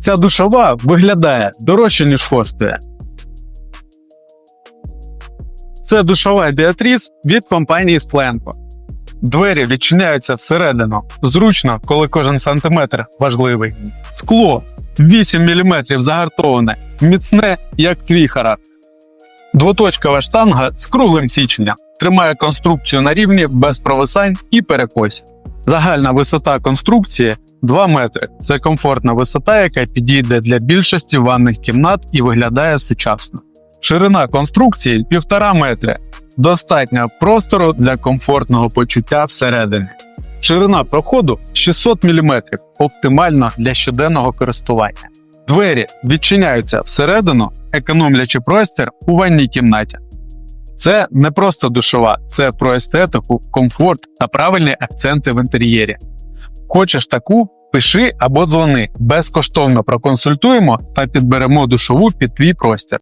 Ця душова виглядає дорожче, ніж коштує. Це душова Біатріс від компанії Splenko. Двері відчиняються всередину. Зручно, коли кожен сантиметр важливий. Скло 8 мм загартоване, міцне, як твій характер. Двоточкова штанга з круглим січенням тримає конструкцію на рівні без провисань і перекосів. Загальна висота конструкції 2 метри. Це комфортна висота, яка підійде для більшості ванних кімнат і виглядає сучасно. Ширина конструкції 1,5 метри. Достатньо простору для комфортного почуття всередині. Ширина проходу 600 мм, оптимально для щоденного користування. Двері відчиняються всередину, економлячи простір у ванній кімнаті. Це не просто душова, це про естетику, комфорт та правильні акценти в інтер'єрі. Хочеш таку? Пиши або дзвони. Безкоштовно проконсультуємо та підберемо душову під твій простір.